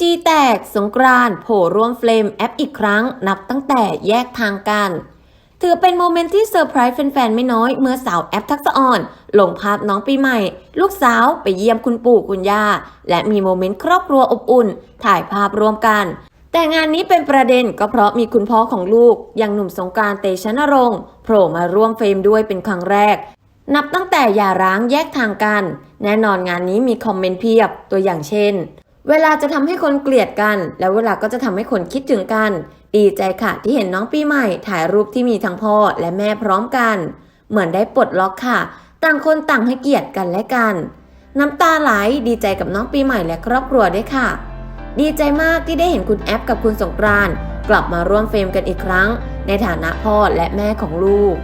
จีแตกสงกรานต์โผล่ร่วมเฟรมแอปอีกครั้ง นับตั้งแต่แยกทางกัน ถือเป็นโมเมนต์ที่เซอร์ไพรส์แฟนๆ ไม่น้อยเมื่อสาวแอปทักษะอ่อน ลงภาพน้องปีใหม่ ลูกสาวไปเยี่ยมคุณปู่คุณย่า และมีโมเมนต์ครอบครัวอบอุ่น ถ่ายภาพร่วมกัน แต่งานนี้เป็นประเด็นก็เพราะมีคุณพ่อของลูก อย่างหนุ่มสงกรารเตชะนรงค์โผล่มาร่วมเฟรมด้วยเป็นครั้งแรกนับตั้งแต่หย่าร้างแยกทางกัน แน่นอนงานนี้มีคอมเมนต์เพียบตัวอย่างเช่น เวลาจะทำให้คนเกลียดกัน แล้วเวลาก็จะทำให้คนคิดถึงกัน ดีใจค่ะที่เห็นน้องปีใหม่ถ่ายรูปที่มีทั้งพ่อและแม่พร้อมกัน เหมือนได้ปลดล็อกค่ะ ต่างคนต่างให้เกียรติกันและกัน น้ำตาไหลดีใจกับน้องปีใหม่และครอบครัวด้วยค่ะ ดีใจมากที่ได้เห็นคุณแอปกับคุณสงกรานต์กลับมาร่วมเฟรมกันอีกครั้ง ในฐานะพ่อและแม่ของลูก